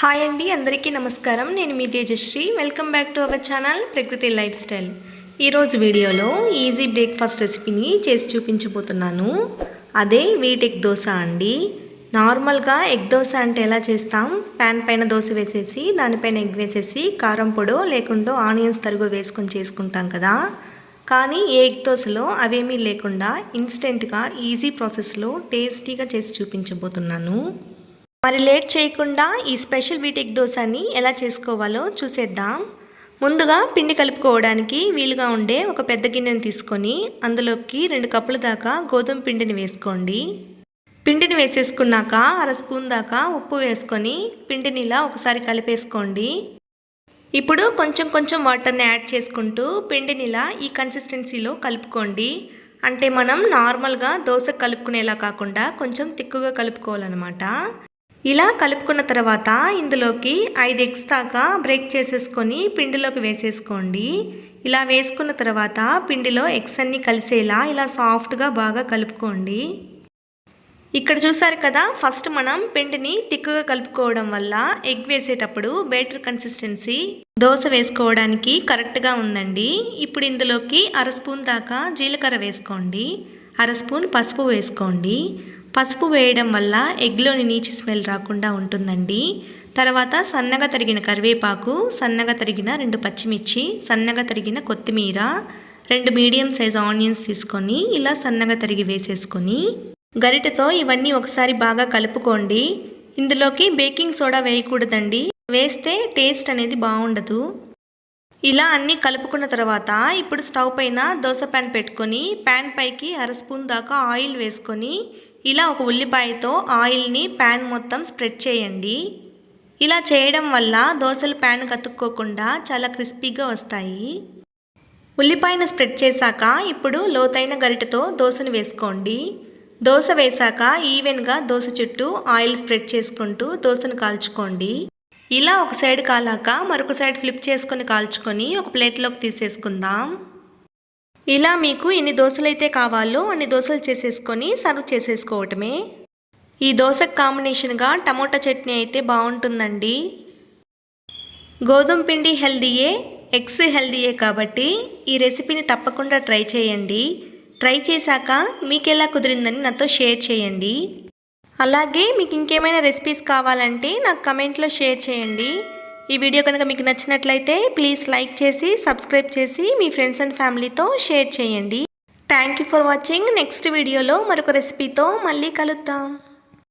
Hi అండి అందరికీ నమస్కారం. నేను మీ Tejashree. Welcome back to our channel Prakruti lifestyle ఈరోజు వీడియోలో ఈజీ బ్రేక్ఫాస్ట్ రెసిపీని చేసి చూపించబోతున్నాను. అదే వీట్ ఎగ్ దోశ అండి. నార్మల్గా ఎగ్ దోశ అంటే ఎలా చేస్తాం? ప్యాన్ పైన దోశ వేసేసి దానిపైన ఎగ్ వేసేసి కారం పొడో లేకుండా ఆనియన్స్ తరుగు వేసుకొని చేసుకుంటాం కదా. కానీ ఏ ఎగ్ దోశలో అవేమీ లేకుండా ఇన్స్టెంట్గా ఈజీ ప్రాసెస్లో టేస్టీగా చేసి చూపించబోతున్నాను. మరి లేట్ చేయకుండా ఈ స్పెషల్ వీటిక్ దోశని ఎలా చేసుకోవాలో చూసేద్దాం. ముందుగా పిండి కలుపుకోవడానికి వీలుగా ఉండే ఒక పెద్ద గిన్నెని తీసుకొని అందులోకి రెండు కప్పుల దాకా గోధుమ పిండిని వేసుకోండి. పిండిని వేసేసుకున్నాక అర స్పూన్ దాకా ఉప్పు వేసుకొని పిండిని ఇలా ఒకసారి కలిపేసుకోండి. ఇప్పుడు కొంచెం కొంచెం వాటర్ని యాడ్ చేసుకుంటూ పిండిని ఇలా ఈ కన్సిస్టెన్సీలో కలుపుకోండి. అంటే మనం నార్మల్గా దోశ కలుపుకునేలా కాకుండా కొంచెం తిక్కుగా కలుపుకోవాలన్నమాట. ఇలా కలుపుకున్న తర్వాత ఇందులోకి ఐదు ఎగ్స్ దాకా బ్రేక్ చేసేసుకొని పిండిలోకి వేసేసుకోండి. ఇలా వేసుకున్న తర్వాత పిండిలో ఎగ్స్ అన్నీ కలిసేలా ఇలా సాఫ్ట్గా బాగా కలుపుకోండి. ఇక్కడ చూసారు కదా ఫస్ట్ మనం పిండిని తిక్కుగా కలుపుకోవడం వల్ల ఎగ్ వేసేటప్పుడు బెటర్ కన్సిస్టెన్సీ దోశ వేసుకోవడానికి కరెక్ట్గా ఉందండి. ఇప్పుడు ఇందులోకి అర స్పూన్ దాకా జీలకర్ర వేసుకోండి. అర స్పూన్ పసుపు వేసుకోండి. పసుపు వేయడం వల్ల ఎగ్లోని నీచి స్మెల్ రాకుండా ఉంటుందండి. తర్వాత సన్నగా తరిగిన కరివేపాకు సన్నగా తరిగిన రెండు పచ్చిమిర్చి సన్నగా తరిగిన కొత్తిమీర రెండు మీడియం సైజ్ ఆనియన్స్ తీసుకొని ఇలా సన్నగా తరిగి వేసేసుకొని గరిటెతో ఇవన్నీ ఒకసారి బాగా కలుపుకోండి. ఇందులోకి బేకింగ్ సోడా వేయకూడదండి. వేస్తే టేస్ట్ అనేది బాగుండదు. ఇలా అన్నీ కలుపుకున్న తర్వాత ఇప్పుడు స్టవ్ పైన దోశ ప్యాన్ పెట్టుకొని ప్యాన్ పైకి అర స్పూన్ దాకా ఆయిల్ వేసుకొని ఇలా ఒక ఉల్లిపాయతో ఆయిల్ని ప్యాన్ మొత్తం స్ప్రెడ్ చేయండి. ఇలా చేయడం వల్ల దోశలు ప్యాన్ కతుక్కోకుండా చాలా క్రిస్పీగా వస్తాయి. ఉల్లిపాయను స్ప్రెడ్ చేశాక ఇప్పుడు లోతైన గరిటతో దోశను వేసుకోండి. దోశ వేశాక ఈవెన్గా దోశ చుట్టూ ఆయిల్ స్ప్రెడ్ చేసుకుంటూ దోశను కాల్చుకోండి. ఇలా ఒక సైడ్ కాలాక మరొక సైడ్ ఫ్లిప్ చేసుకొని కాల్చుకొని ఒక ప్లేట్లోకి తీసేసుకుందాం. ఇలా మీకు ఎన్ని దోశలైతే కావాలో అన్ని దోశలు చేసేసుకొని సర్వ్ చేసేసుకోవటమే. ఈ దోశకు కాంబినేషన్గా టమోటా చట్నీ అయితే బాగుంటుందండి. గోధుమ పిండి హెల్దీయే ఎగ్స్ హెల్దీయే కాబట్టి ఈ రెసిపీని తప్పకుండా ట్రై చేయండి. ట్రై చేశాక మీకు ఎలా కుదిరిందని నాతో షేర్ చేయండి. అలాగే మీకు ఇంకేమైనా రెసిపీస్ కావాలంటే నాకు కమెంట్లో షేర్ చేయండి. ఈ వీడియో కనుక మీకు నచ్చినట్లయితే ప్లీజ్ లైక్ చేసి సబ్స్క్రైబ్ చేసి మీ ఫ్రెండ్స్ అండ్ ఫ్యామిలీతో షేర్ చేయండి. Thank you for watching next వీడియోలో మరొక రెసిపీతో మళ్ళీ కలుద్దాం.